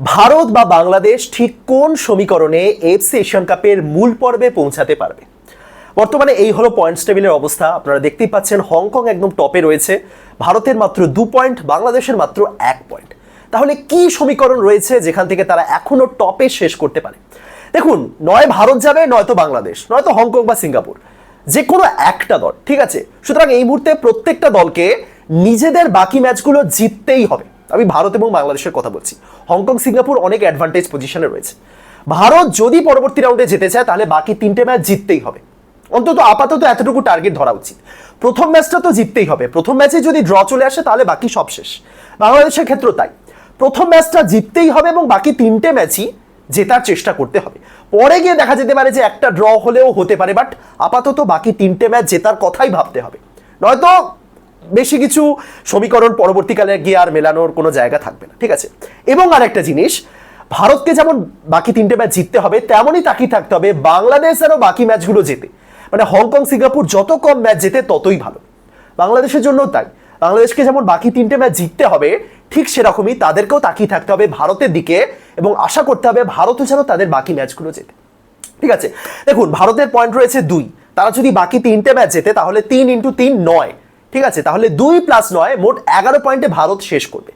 ভারত বা বাংলাদেশ ঠিক কোন সমীকরণে এফসি এশিয়ান কাপের মূল পর্বে পৌঁছাতে পারবে? বর্তমানে এই হলো পয়েন্টস টেবিলের অবস্থা। আপনারা দেখতেই পাচ্ছেন হংকং একদম টপে রয়েছে। ভারতের মাত্র দু পয়েন্ট বাংলাদেশের মাত্র এক পয়েন্ট তাহলে কি সমীকরণ রয়েছে যেখান থেকে তারা এখনও টপে শেষ করতে পারে? দেখুন, নয় ভারত যাবে নয়তো বাংলাদেশ নয়তো হংকং বা সিঙ্গাপুর যে কোনো একটা দল, ঠিক আছে? সুতরাং এই মুহূর্তে প্রত্যেকটা দলকে নিজেদের বাকি ম্যাচগুলো জিততেই হবে। আমি ভারত এবং বাংলাদেশের কথা বলছি। হংকং, সিঙ্গাপুর অনেক অ্যাডভান্টেজ পজিশনে রয়েছে। ভারত যদি পরবর্তী রাউন্ডে যেতে চায়, তাহলে বাকি তিনটে ম্যাচ জিততেই হবে। অন্তত আপাতত এতটুকু টার্গেট ধরা উচিত। প্রথম ম্যাচটা তো জিততেই হবে। প্রথম ম্যাচে যদি ড্র চলে আসে, তাহলে বাকি সব শেষ। বাংলাদেশের ক্ষেত্রেও তাই। প্রথম ম্যাচটা জিততেই হবে এবং বাকি তিনটে ম্যাচই জেতার চেষ্টা করতে হবে। পরে গিয়ে দেখা যেতে পারে যে একটা ড্র হলেও হতে পারে বাট আপাতত বাকি তিনটে ম্যাচ জেতার কথাই ভাবতে হবে। নয়তো বেশি কিছু সমীকরণ পরবর্তীকালে গিয়ে আর মেলানোর কোনো জায়গা থাকবে না, ঠিক আছে? এবং আর একটা জিনিস, ভারতকে যেমন বাকি তিনটে ম্যাচ জিততে হবে, তেমনই তাকিয়ে থাকতে হবে বাংলাদেশ যেন বাকি ম্যাচগুলো জেতে। মানে হংকং, সিঙ্গাপুর যত কম ম্যাচ জেতে ততই ভালো। বাংলাদেশের জন্য তাই। বাংলাদেশকে যেমন বাকি তিনটে ম্যাচ জিততে হবে, ঠিক সেরকমই তাদেরকেও তাকিয়ে থাকতে হবে ভারতের দিকে এবং আশা করতে হবে ভারতও যেন তাদের বাকি ম্যাচগুলো জেতে। ঠিক আছে? দেখুন, ভারতের পয়েন্ট রয়েছে দুই। তারা যদি বাকি তিনটে ম্যাচ জেতে, তাহলে তিন ইন্টু তিন নয়। ঠিক আছে? তাহলে দুই প্লাস নয়, মোট এগারো পয়েন্টে ভারত শেষ করবে।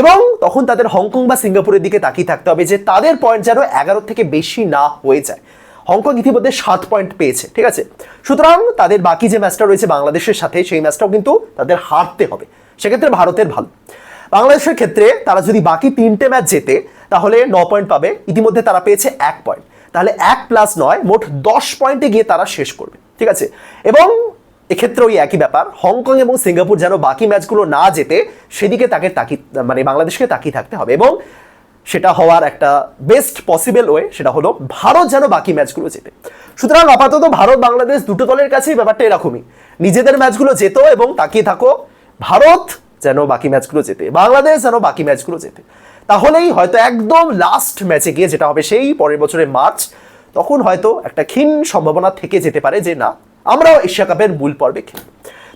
এবং তখন তাদের হংকং বা সিঙ্গাপুরের দিকে তাকিয়ে থাকতে হবে যে তাদের পয়েন্ট যেন এগারো থেকে বেশি না হয়ে যায়। হংকং ইতিমধ্যে সাত পয়েন্ট পেয়েছে, ঠিক আছে? সুতরাং তাদের বাকি যে ম্যাচটা রয়েছে বাংলাদেশের সাথে, সেই ম্যাচটাও কিন্তু তাদের হারতে হবে। সেক্ষেত্রে ভারতের ভালো। বাংলাদেশের ক্ষেত্রে তারা যদি বাকি তিনটে ম্যাচ জেতে, তাহলে ন পয়েন্ট পাবে। ইতিমধ্যে তারা পেয়েছে এক পয়েন্ট তাহলে এক প্লাস নয়, মোট দশ পয়েন্টে গিয়ে তারা শেষ করবে, ঠিক আছে? এবং এক্ষেত্রে ওই একই ব্যাপার। হংকং এবং সিঙ্গাপুর যেন বাকি ম্যাচগুলো না জেতে, সেদিকে তাকে তাকি মানে বাংলাদেশকে তাকিয়ে থাকতে হবে এবং সেটা হওয়ার একটা বেস্ট পসিবল ওয়ে সেটা হলো ভারত যেন বাকি ম্যাচগুলো জেতে। সুতরাং আপাতত ভারত, বাংলাদেশ দুটো দলের কাছেই ব্যাপারটা এরকমই। নিজেদের ম্যাচগুলো যেত এবং তাকিয়ে থাকো, ভারত যেন বাকি ম্যাচগুলো জেতে, বাংলাদেশ যেন বাকি ম্যাচগুলো জেতে। তাহলেই হয়তো একদম লাস্ট ম্যাচে গিয়ে যেটা হবে সেই পরের বছরের মার্চ, তখন হয়তো একটা ক্ষীণ সম্ভাবনা থেকে যেতে পারে যে না আমরাও এশিয়া কাপের মূল পর্বে খেলব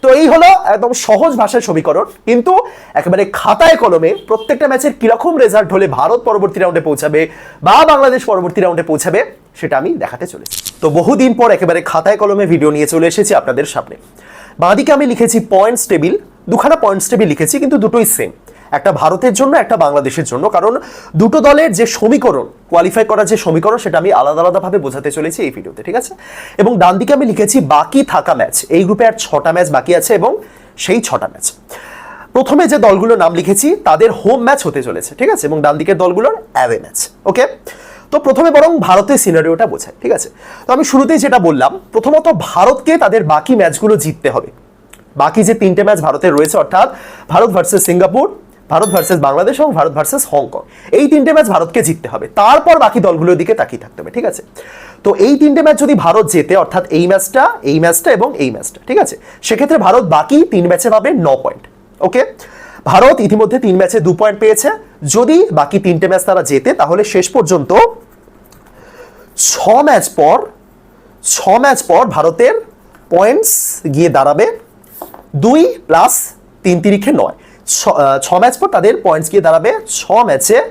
তো এই হলো একদম সহজ ভাষার সমীকরণ, কিন্তু একেবারে খাতায় কলমে প্রত্যেকটা ম্যাচের কীরকম রেজাল্ট হলে ভারত পরবর্তী রাউন্ডে পৌঁছাবে বা বাংলাদেশ পরবর্তী রাউন্ডে পৌঁছাবে, সেটা আমি দেখাতে চলেছি। তো বহুদিন পর একেবারে খাতায় কলমে ভিডিও নিয়ে চলে এসেছি আপনাদের সামনে। বাঁদিকে আমি লিখেছি পয়েন্টস টেবিল দুখানা পয়েন্টস টেবিল লিখেছি, কিন্তু দুটোই সেম একটা ভারতের জন্য, একটা বাংলাদেশের জন্য। কারণ দুটো দলের যে সমীকরণ কোয়ালিফাই করার যে সমীকরণ, সেটা আমি আলাদা আলাদাভাবে বোঝাতে চলেছি এই ভিডিওতে ঠিক আছে? এবং ডান দিকে আমি লিখেছি, বাকি থাকা ম্যাচ এই গ্রুপে আর ছটা ম্যাচ বাকি আছে এবং সেই ছটা ম্যাচ প্রথমে যে দলগুলোর নাম লিখেছি, তাদের হোম ম্যাচ হতে চলেছে, ঠিক আছে? এবং ডান দিকের দলগুলোর অ্যাওয়ে ম্যাচ ওকে তো প্রথমে বরং ভারতের সিনারিওটা বোঝায় ঠিক আছে? তো আমি শুরুতেই যেটা বললাম, প্রথমত ভারতকে তাদের বাকি ম্যাচগুলো জিততে হবে। বাকি যে তিনটে ম্যাচ ভারতের রয়েছে, অর্থাৎ Bharat versus Singapore Bharat versus Bangladesh এবং ভারত ভার্সেস হংকং এই তিনটে ম্যাচ ভারতকে জিততে হবে। তারপর বাকি দলগুলোর দিকে তাকিয়ে থাকতে হবে, ঠিক আছে? তো এই তিনটে ম্যাচ যদি ভারত জেতে, অর্থাৎ এই ম্যাচটা এই ম্যাচটা এবং এই ম্যাচটা ঠিক আছে? সেক্ষেত্রে ভারত বাকি তিন ম্যাচে পাবে ন পয়েন্ট ওকে ভারত ইতিমধ্যে তিন ম্যাচে দু পয়েন্ট পেয়েছে। যদি বাকি তিনটে ম্যাচ তারা জেতে, তাহলে শেষ পর্যন্ত ছ ম্যাচ পর, ছ ম্যাচ পর ভারতের পয়েন্টস গিয়ে দাঁড়াবে দুই প্লাস তিন তিরিখে নয়। ছ- ম্যাচ পর তাদের পয়েন্টস গিয়ে দাঁড়াবে। ছ ম্যাচে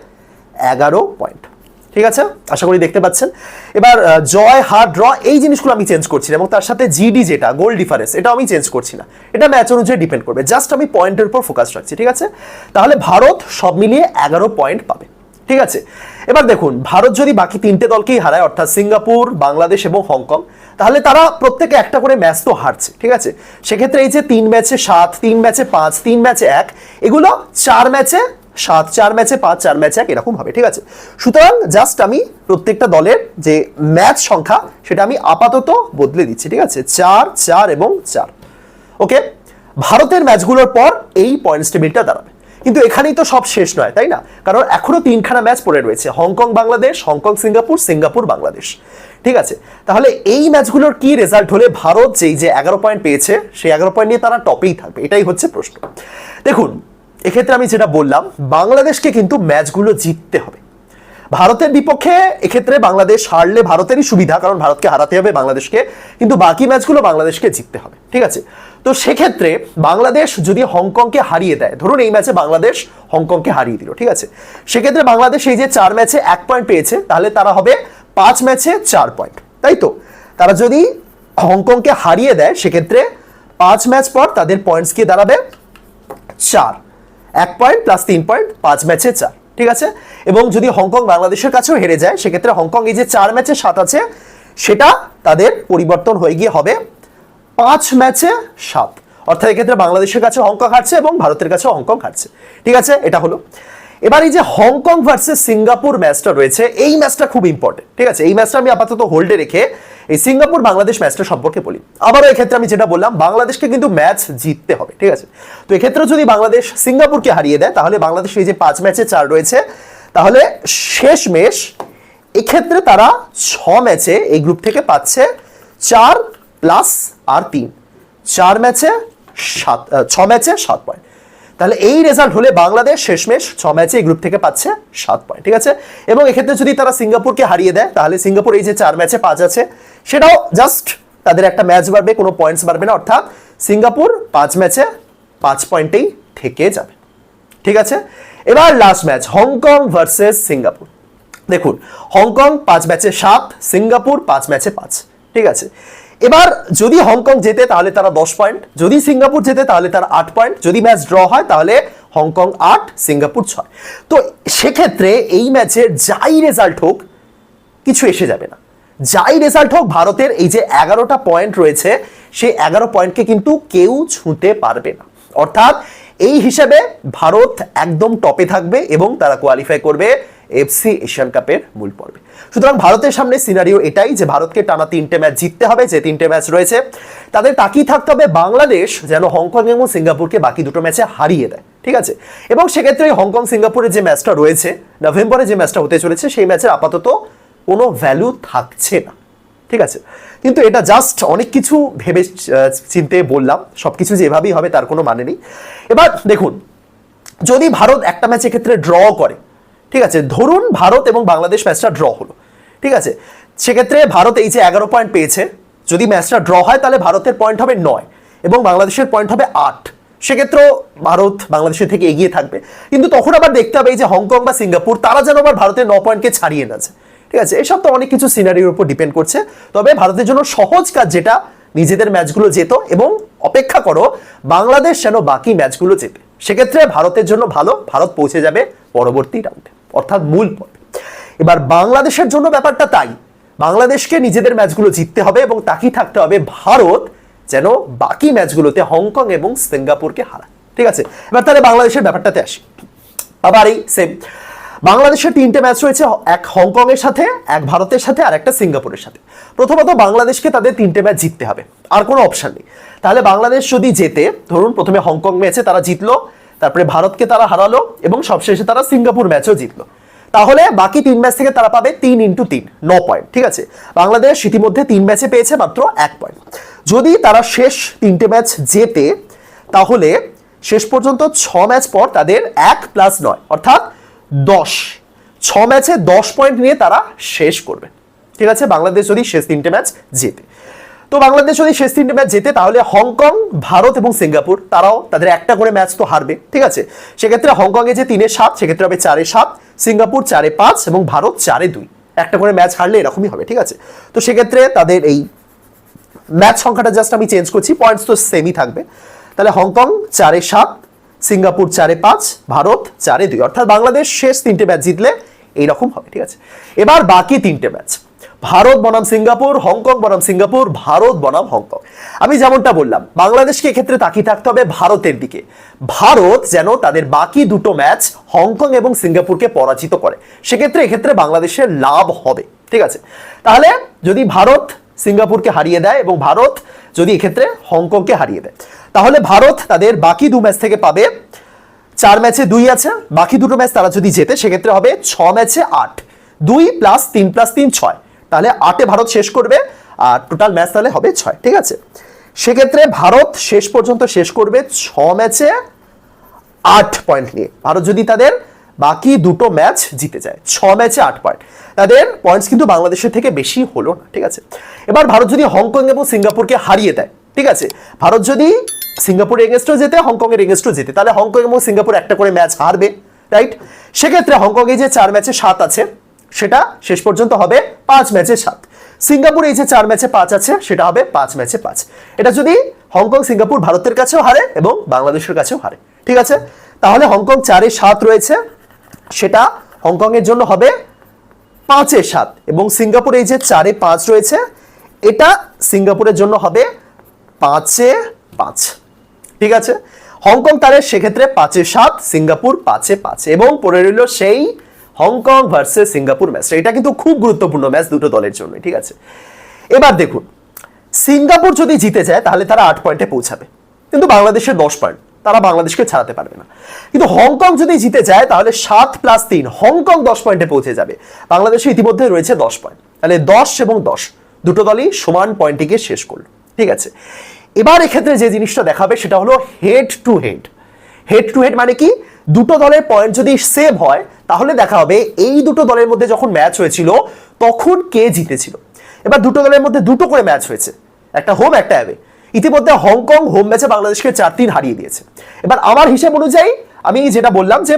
এগারো পয়েন্ট ঠিক আছে? আশা করি দেখতে পাচ্ছেন। এবার জয়, হার ড্র এই জিনিসগুলো আমি চেঞ্জ করছি না এবং তার সাথে জিডি যেটা গোল ডিফারেন্স এটা আমি চেঞ্জ করছি না। এটা ম্যাচ অনুযায়ী ডিপেন্ড করবে। জাস্ট আমি পয়েন্টের উপর ফোকাস রাখছি, ঠিক আছে? তাহলে ভারত সব মিলিয়ে এগারো পয়েন্ট পাবে। ঠিক আছে? এবার দেখুন, ভারত যদি বাকি তিনটে দলকেই হারায়, অর্থাৎ সিঙ্গাপুর, বাংলাদেশ এবং হংকং তাহলে তারা প্রত্যেকে একটা করে ম্যাচ তো হারছে, ঠিক আছে? সেক্ষেত্রে এই যে তিন ম্যাচে সাত, তিন ম্যাচে পাঁচ, তিন ম্যাচে এক, এগুলো চার ম্যাচে সাত, চার ম্যাচে পাঁচ, চার ম্যাচে এক এরকম হবে, ঠিক আছে? সুতরাং জাস্ট আমি প্রত্যেকটা দলের যে ম্যাচ সংখ্যা, সেটা আমি আপাতত বদলে দিচ্ছি, ঠিক আছে? চার চার এবং চার। ওকে ভারতের ম্যাচগুলোর পর এই পয়েন্টস টেবিলটা দাঁড়াবে। কিন্তু এখানেই তো সব শেষ নয়, তাই না? কারণ এখনও তিনখানা ম্যাচ পড়ে রয়েছে। Hong Kong Bangladesh, Hong Kong Singapore Singapore Bangladesh. ঠিক আছে? তাহলে এই ম্যাচগুলোর কি রেজাল্ট হলে ভারত যেই যে এগারো পয়েন্ট পেয়েছে, সেই এগারো পয়েন্ট নিয়ে তারা টপেই থাকবে? এটাই হচ্ছে প্রশ্ন। দেখুন, এক্ষেত্রে আমি যেটা বললাম, বাংলাদেশকে কিন্তু ম্যাচগুলো জিততে হবে। ভারতের বিপক্ষে এক্ষেত্রে বাংলাদেশ হারলে ভারতেরই সুবিধা, কারণ ভারতকে হারাতে হবে বাংলাদেশকে, কিন্তু বাকি ম্যাচগুলো বাংলাদেশকে জিততে হবে। ঠিক আছে? তো সেক্ষেত্রে বাংলাদেশ যদি হংকংকে হারিয়ে দেয়, ধরুন এই ম্যাচে বাংলাদেশ হংকংকে হারিয়ে দিল, ঠিক আছে? সেক্ষেত্রে বাংলাদেশ এই যে চার ম্যাচে এক পয়েন্ট পেয়েছে, তাহলে তারা হবে পাঁচ ম্যাচে চার পয়েন্ট। তাই তো? তারা যদি হংকংকে হারিয়ে দেয়, সেক্ষেত্রে পাঁচ ম্যাচ পর তাদের পয়েন্টস কি দাঁড়াবে চার। এক পয়েন্ট প্লাস তিন পয়েন্ট, পাঁচ ম্যাচে চার। ঠিক আছে? এবং যদি হংকং বাংলাদেশের কাছেও হেরে যায়, সেক্ষেত্রে হংকং এই যে চার ম্যাচে সাত আছে, সেটা তাদের পরিবর্তন হয়ে গিয়ে হবে পাঁচ ম্যাচে সাত। অর্থাৎ এক্ষেত্রে বাংলাদেশের কাছে হংকং হারছে এবং ভারতের কাছে হংকং হারছে। ঠিক আছে? এটা হলো। এবার এই যে হংকং ভার্সেস সিঙ্গাপুর ম্যাচটা রয়েছে, এই ম্যাচটা খুব ইম্পর্টেন্ট ঠিক আছে? এই ম্যাচটা আমি আপাতত হোল্ডে রেখে এই সিঙ্গাপুর বাংলাদেশ ম্যাচটা সম্পর্কে বলি। আবারও এক্ষেত্রে আমি যেটা বললাম, বাংলাদেশকে কিন্তু ম্যাচ জিততে হবে, ঠিক আছে? তো এক্ষেত্রে যদি বাংলাদেশ সিঙ্গাপুরকে হারিয়ে দেয়, তাহলে বাংলাদেশ এই যে পাঁচ ম্যাচে চার রয়েছে, তাহলে শেষ ম্যাচ এক্ষেত্রে তারা ছ ম্যাচে এই গ্রুপ থেকে পাচ্ছে চার প্লাস আর তিন। চার ম্যাচে সাত ছ ম্যাচে সাত পয়েন্ট তাহলে এই রেজাল্ট হলে বাংলাদেশ শেষমেশ ছ ম্যাচে এই গ্রুপ থেকে পাচ্ছে সাত পয়েন্ট ঠিক আছে? এবং এক্ষেত্রে যদি তারা সিঙ্গাপুরকে হারিয়ে দেয়, তাহলে সিঙ্গাপুর এই যে চার ম্যাচে পাঁচ আছে, সেটাও জাস্ট তাদের একটা ম্যাচ বাড়বে, কোনো পয়েন্টস বাড়বে না। অর্থাৎ সিঙ্গাপুর পাঁচ ম্যাচে পাঁচ পয়েন্টেই থেকে যাবে, ঠিক আছে? এবার last match Hong Kong versus Singapore. দেখুন, হংকং পাঁচ ম্যাচে সাত, সিঙ্গাপুর পাঁচ ম্যাচে পাঁচ, ঠিক আছে? এবার যদি হংকং জেতে তাহলে তারা দশ পয়েন্ট, যদি সিঙ্গাপুর জেতে তাহলে তারা আট পয়েন্ট, যদি ম্যাচ ড্র হয় তাহলে হংকং আট, সিঙ্গাপুর ছয়। তো সেক্ষেত্রে এই ম্যাচের যাই রেজাল্ট হোক, কিছু এসে যাবে না। যাই রেজাল্ট হোক, ভারতের এই যে এগারোটা পয়েন্ট রয়েছে, সেই এগারো পয়েন্টকে কিন্তু কেউ ছুঁতে পারবে না। অর্থাৎ এই হিসাবে ভারত একদম টপে থাকবে এবং তারা কোয়ালিফাই করবে এফসি এশিয়ান কাপের মূল পর্বে। সুতরাং ভারতের সামনে সিনারিও এটাই যে ভারতকে টানা তিনটে ম্যাচ জিততে হবে, যে তিনটে ম্যাচ রয়েছে, তাদের তাকিয়ে থাকতে হবে বাংলাদেশ, যেন হংকং এবং সিঙ্গাপুরকে বাকি দুটো ম্যাচে হারিয়ে দেয়, ঠিক আছে? এবং সেক্ষেত্রে হংকং সিঙ্গাপুরের যে ম্যাচটা রয়েছে, নভেম্বরে যে ম্যাচটা হতে চলেছে, সেই ম্যাচের আপাতত কোনো ভ্যালু থাকছে না, ঠিক আছে? কিন্তু এটা জাস্ট অনেক কিছু ভেবে চিনতে বললাম সব কিছু যে এভাবেই হবে তার কোনো মানে নেই। এবার দেখুন, যদি ভারত একটা ম্যাচ ক্ষেত্রে ড্র করে ঠিক আছে, ধরুন ভারত এবং বাংলাদেশ ম্যাচটা ড্র হলো। ঠিক আছে, সেক্ষেত্রে ভারত এই যে এগারো পয়েন্ট পেয়েছে, যদি ম্যাচটা ড্র হয় তাহলে ভারতের পয়েন্ট হবে নয় এবং বাংলাদেশের পয়েন্ট হবে আট। সেক্ষেত্রেও ভারত বাংলাদেশের থেকে এগিয়ে থাকবে। কিন্তু তখন আবার দেখতে হবে এই যে হংকং বা সিঙ্গাপুর, তারা যেন আবার ভারতের ন পয়েন্টকে ছাড়িয়ে না ঠিক আছে, এসব তো অনেক কিছু সিনারির উপর ডিপেন্ড করছে। তবে ভারতের জন্য সহজ কাজ যেটা, নিজেদের ম্যাচগুলো যেত এবং অপেক্ষা করো, বাংলাদেশ যেন বাকি ম্যাচগুলো জেতে। সেক্ষেত্রে ভারতের জন্য ভালো, ভারত পৌঁছে যাবে। পরবর্তী রাউন্ডে অর্থাৎ মূল পর্বে। এবার বাংলাদেশের জন্য ব্যাপারটা তাই। বাংলাদেশকে নিজেদের ম্যাচগুলো জিততে হবে এবং তাকিয়ে থাকতে হবে ভারত, যেন বাকি ম্যাচগুলোতে হংকং এবং সিঙ্গাপুরকে হারায়। ঠিক আছে? এবার তাহলে বাংলাদেশের ব্যাপারটাতে আসি। আবার এই সেম বাংলাদেশের তিনটে ম্যাচ রয়েছে, এক হংকং এর সাথে, এক ভারতের সাথে আর একটা সিঙ্গাপুরের সাথে। প্রথমত বাংলাদেশকে তাদের তিনটে ম্যাচ জিততে হবে। আর কোনো অপশন নেই। তাহলে বাংলাদেশ যদি জেতে, ধরুন প্রথমে হংকং ম্যাচে তারা জিতলো তারপরে ভারতকে তারা হারালো এবং সবশেষে তারা সিঙ্গাপুর ম্যাচও জিতলো। তাহলে বাকি তিন ম্যাচ থেকে তারা পাবে তিন ইন্টু তিন, ন পয়েন্ট ঠিক আছে? বাংলাদেশ ইতিমধ্যে তিন ম্যাচে পেয়েছে মাত্র এক পয়েন্ট যদি তারা শেষ তিনটে ম্যাচ জেতে, তাহলে শেষ পর্যন্ত ছ ম্যাচ পর তাদের এক প্লাস নয়, অর্থাৎ দশ। ছ ম্যাচে দশ পয়েন্ট নিয়ে তারা শেষ করবে। ঠিক আছে? বাংলাদেশ যদি শেষ তিনটে ম্যাচ জেতে। তো বাংলাদেশ যদি শেষ তিনটে ম্যাচ জেতে, তাহলে হংকং, ভারত এবং সিঙ্গাপুর, তারাও তাদের একটা করে ম্যাচ তো হারবে, ঠিক আছে? সেক্ষেত্রে হংকংয়ে যে তিনে সাত, সেক্ষেত্রে হবে চারে সাত, সিঙ্গাপুর চারে পাঁচ এবং ভারত চারে দুই। একটা করে ম্যাচ হারলে এরকমই হবে, ঠিক আছে? তো সেক্ষেত্রে তাদের এই ম্যাচ সংখ্যাটা জাস্ট আমি চেঞ্জ করছি পয়েন্টস তো সেমই থাকবে। তাহলে হংকং চারে সাত, সিঙ্গাপুর চারে পাঁচ, ভারত চারে দুই। অর্থাৎ বাংলাদেশ শেষ তিনটে ম্যাচ জিতলে এইরকম হবে, ঠিক আছে? এবার বাকি তিনটে ম্যাচ। ভারত বনাম সিঙ্গাপুর, হংকং বনাম সিঙ্গাপুর, ভারত বনাম হংকং। আমি যেমনটা বললাম, বাংলাদেশকে এক্ষেত্রে তাকিয়ে থাকতে হবে ভারতের দিকে। ভারত যেন তাদের বাকি দুটো ম্যাচ হংকং এবং সিঙ্গাপুরকে পরাজিত করে। সেক্ষেত্রে এক্ষেত্রে বাংলাদেশের লাভ হবে। ঠিক আছে? তাহলে যদি ভারত সিঙ্গাপুরকে হারিয়ে দেয় এবং ভারত যদি এক্ষেত্রে হংকংকে হারিয়ে দেয়, তাহলে ভারত তাদের বাকি দু ম্যাচ থেকে পাবে। চার ম্যাচে দুই আছে, বাকি দুটো ম্যাচ তারা যদি জেতে, সেক্ষেত্রে হবে ছ ম্যাচে আট। দুই প্লাস তিন প্লাস তিন ছয়। তাহলে আটে ভারত শেষ করবে, আর টোটাল ম্যাচ তাহলে হবে ছয়, ঠিক আছে? সেক্ষেত্রে ভারত শেষ পর্যন্ত শেষ করবে ছ ম্যাচে আট পয়েন্ট নিয়ে। ভারত যদি তাদের বাকি দুটো ম্যাচ জিতে যায়, ছ ম্যাচে আট পয়েন্ট তাদের পয়েন্টস কিন্তু বাংলাদেশের থেকে বেশি হলো না, ঠিক আছে? এবার ভারত যদি হংকং এবং সিঙ্গাপুরকে হারিয়ে দেয়, ঠিক আছে? ভারত যদি সিঙ্গাপুর এগেনস্টও হংকং এর এগেনস্টও যেতে তাহলে হংকং এবং সিঙ্গাপুর একটা করে ম্যাচ হারবে রাইট সেক্ষেত্রে হংকং এ যে চার ম্যাচে সাত আছে সেটা শেষ পর্যন্ত হবে পাঁচ ম্যাচে সাত। সিঙ্গাপুর এই যে চার ম্যাচে পাঁচ আছে, সেটা হবে পাঁচ ম্যাচে পাঁচ। এটা যদি হংকং সিঙ্গাপুর ভারতের কাছেও হারে এবং বাংলাদেশের কাছেও হারে। ঠিক আছে? তাহলে হংকং চারে সাত রয়েছে, সেটা হংকং এর জন্য হবে পাঁচে সাত এবং সিঙ্গাপুর এই যে চারে পাঁচ রয়েছে, এটা সিঙ্গাপুরের জন্য হবে পাঁচে পাঁচ। ঠিক আছে? হংকং তাহলে সেক্ষেত্রে পাঁচে সাত, সিঙ্গাপুর পাঁচে পাঁচ এবং পড়ে রইল সেই হংকং ভার্সেস সিঙ্গাপুর ম্যাচটা এটা কিন্তু খুব গুরুত্বপূর্ণ ম্যাচ দুটো দলের জন্য ঠিক আছে? এবার দেখুন, সিঙ্গাপুর যদি জিতে যায়, তাহলে তারা আট পয়েন্টে পৌঁছাবে। কিন্তু বাংলাদেশের দশ পয়েন্ট তারা বাংলাদেশকে ছাড়াতে পারবে না। কিন্তু হংকং যদি জিতে যায়, তাহলে সাত প্লাস তিন, হংকং দশ পয়েন্টে পৌঁছে যাবে। বাংলাদেশে ইতিমধ্যে রয়েছে দশ পয়েন্ট তাহলে দশ এবং দশ, দুটো দলই সমান পয়েন্টটিকে শেষ করল, ঠিক আছে? এবার এক্ষেত্রে যে জিনিসটা দেখাবে, সেটা হলো head to head head to head মানে কি? দুটো দলের পয়েন্ট যদি সেভ হয়, তাহলে দেখা হবে এই দুটো দলের মধ্যে যখন ম্যাচ হয়েছিল, তখন কে জিতেছিল। এবার দুটো দলের মধ্যে দুটো করে ম্যাচ হয়েছে, একটা হোম একটা অ্যাবে ইতিমধ্যে হংকং হোম ম্যাচে বাংলাদেশকে চার তিন হারিয়ে দিয়েছে। এবার আমার হিসেব অনুযায়ী, আমি যেটা বললাম যে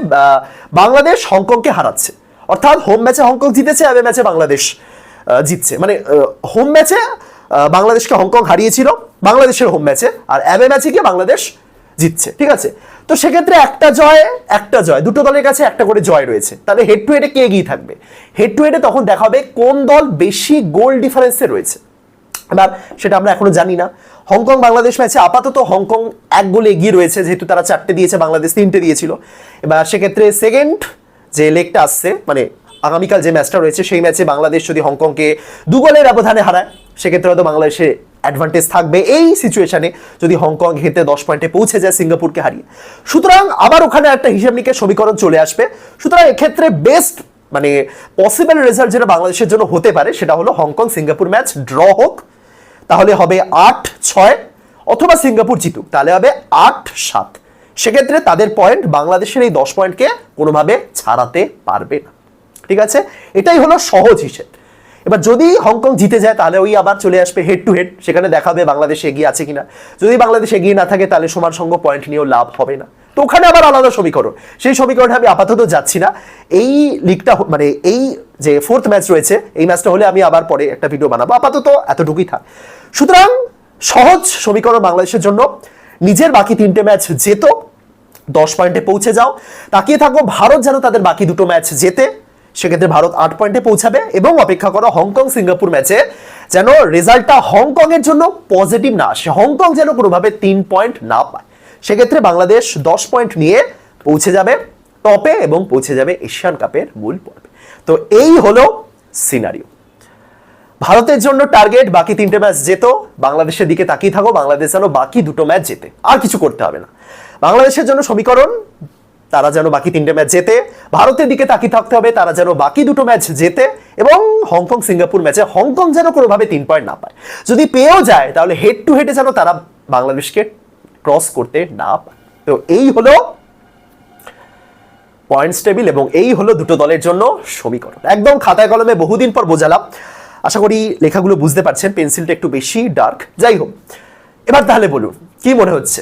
বাংলাদেশ হংকংকে হারাচ্ছে। অর্থাৎ হোম ম্যাচে হংকং জিতেছে অ্যাবে ম্যাচে বাংলাদেশ জিতছে। মানে হোম ম্যাচে বাংলাদেশকে হংকং হারিয়েছিল, বাংলাদেশের হোম ম্যাচে আর অ্যাবে ম্যাচে গিয়ে বাংলাদেশ জিতছে, ঠিক আছে? তো সেক্ষেত্রে একটা জয় একটা জয়, দুটো দলের কাছে একটা করে জয় রয়েছে। তাহলে হেড টু হেডে কে এগিয়ে থাকবে? হেড টু হেডে তখন দেখা হবে কোন দল বেশি গোল ডিফারেন্সে রয়েছে। এবার সেটা আমরা এখনও জানি না। হংকং বাংলাদেশ ম্যাচে আপাতত হংকং এক গোলে এগিয়ে রয়েছে, যেহেতু তারা চারটে দিয়েছে, বাংলাদেশ তিনটে দিয়েছিল। এবার সেক্ষেত্রে সেকেন্ড যে লেগটা আসছে মানে আগামীকাল যে ম্যাচটা রয়েছে, সেই ম্যাচে বাংলাদেশ যদি হংকংকে দু গোলের ব্যবধানে হারায়, সেক্ষেত্রে হয়তো বাংলাদেশে অ্যাডভান্টেজ থাকবে। এই সিচুয়েশানে যদি হংকং হেতে দশ পয়েন্টে পৌঁছে যায় সিঙ্গাপুরকে হারিয়ে। সুতরাং আবার ওখানে একটা হিসাব নিকেশ সমীকরণ চলে আসবে। সুতরাং এক্ষেত্রে বেস্ট মানে পসিবল রেজাল্ট যেটা বাংলাদেশের জন্য হতে পারে, সেটা হলো হংকং সিঙ্গাপুর ম্যাচ ড্র হোক। তাহলে হবে আট, ছয় অথবা সিঙ্গাপুর জিতুক, তাহলে হবে আট, সাত। সেক্ষেত্রে তাদের পয়েন্ট বাংলাদেশের এই দশ পয়েন্টকে কোনোভাবে ছাড়াতে পারবে না। ঠিক আছে? এটাই হলো সহজ হিসেব। এবার যদি হংকং জিতে যায়, তাহলে ওই আবার চলে আসবে হেড টু হেড সেখানে দেখাবে বাংলাদেশ এগিয়ে আছে কিনা। যদি বাংলাদেশ এগিয়ে না থাকে, তাহলে সমান সঙ্গ পয়েন্ট নিয়েও লাভ হবে না। তো ওখানে আবার আলাদা সমীকরণ। সেই সমীকরণে আমি আপাতত যাচ্ছি না। এই লিগটা মানে এই যে ফোর্থ ম্যাচ রয়েছে, এই ম্যাচটা হলে আমি আবার পরে একটা ভিডিও বানাবো। আপাতত এতটুকুই থাক। সুতরাং সহজ সমীকরণ বাংলাদেশের জন্য। নিজের বাকি তিনটে ম্যাচ যেত দশ পয়েন্টে পৌঁছে যাও। তাকিয়ে থাকো, ভারত যেন তাদের বাকি দুটো ম্যাচ জেতে। সেক্ষেত্রে ভারত আট পয়েন্টে পৌঁছাবে এবং অপেক্ষা করো হংকং সিঙ্গাপুর ম্যাচে, যেন রেজাল্টটা হংকং এর জন্য পজিটিভ না আসে। হংকং যেন কোনোভাবে তিন পয়েন্ট না পায়। সেক্ষেত্রে বাংলাদেশ দশ পয়েন্ট নিয়ে পৌঁছে যাবে টপে এবং পৌঁছে যাবে এশিয়ান কাপের মূল পর্বে। তো এই হলো সিনারিও। ভারতের জন্য টার্গেট, বাকি তিনটে ম্যাচ যেত বাংলাদেশের দিকে তাকিয়ে থাকো, বাংলাদেশ যেন বাকি দুটো ম্যাচ জেতে। আর কিছু করতে হবে না। বাংলাদেশের জন্য সমীকরণ তারা যেন বাকি তিনটে ম্যাচ জেতে, ভারতের দিকে তাকিয়ে থাকতে হবে, তারা যেন বাকি দুটো ম্যাচ জেতে এবং হংকং সিঙ্গাপুর ম্যাচে হংকং যেন কোনোভাবে তিন পয়েন্ট না পায়। যদি পেয়েও যায়, তাহলে হেড টু হেডে যেন তারা বাংলাদেশকে ক্রস করতে না পায়। তো এই হলো পয়েন্টস টেবিল এবং এই হলো দুটো দলের জন্য সমীকরণ। একদম খাতায় কলমে বহুদিন পর বোঝালাম। আশা করি লেখাগুলো বুঝতে পারছেন, পেন্সিলটা একটু বেশি ডার্ক যাই হোক, এবার তাহলে বলুন, কি মনে হচ্ছে?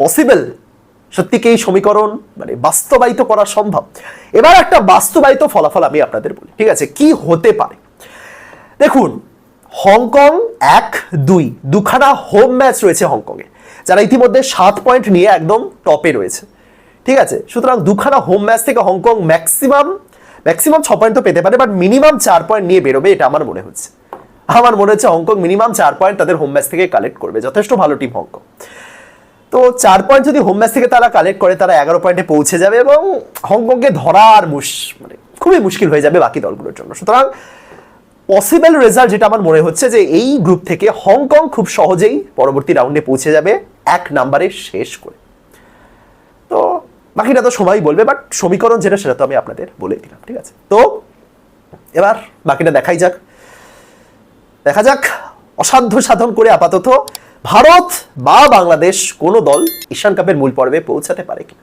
পসিবল সত্যি কি এই সমীকরণ মানে বাস্তবায়িত করা সম্ভব? এবার একটা বাস্তবায়িত ফলাফল আমি আপনাদের বলি। ঠিক আছে? কি হতে পারে? দেখুন, হংকং এক, দুই, দুখানা হোম ম্যাচ রয়েছে হংকংয়ে, যারা ইতিমধ্যে সাত পয়েন্ট নিয়ে একদম টপে রয়েছে। ঠিক আছে? সুতরাং দুখানা হোম ম্যাচ থেকে হংকং ম্যাক্সিমাম ম্যাক্সিমাম ছ পয়েন্ট তো পেতে পারে, বাট মিনিমাম চার পয়েন্ট নিয়ে বেরোবে, এটা আমার মনে হচ্ছে। আমার মনে হচ্ছে হংকং মিনিমাম চার পয়েন্ট তাদের হোম ম্যাচ থেকে কালেক্ট করবে। যথেষ্ট ভালো টিম হংকং। তো চার পয়েন্ট যদি হোম ম্যাচ থেকে তারা কালেক্ট করে, তারা এগারো পয়েন্টে পৌঁছে যাবে এবং হংকংকে ধরার মুশ মানে খুবই মুশকিল হয়ে যাবে বাকি দলগুলোর জন্য। সুতরাং পসিবল রেজাল্ট যেটা আমার মনে হচ্ছে যে এই গ্রুপ থেকে হংকং খুব সহজেই পরবর্তী রাউন্ডে পৌঁছে যাবে এক নাম্বারে শেষ করে। তো বাকিটা তো সবাই বলবে বাট সমীকরণ যেটা সেটা তো আমি আপনাদের বলে দিলাম, ঠিক আছে? তো এবার বাকিটা দেখাই যাক। দেখা যাক, অসাধ্য সাধন করে আপাতত ভারত বা বাংলাদেশ কোনো দল ঈশান কাপের মূল পর্বে পৌঁছাতে পারে কিনা?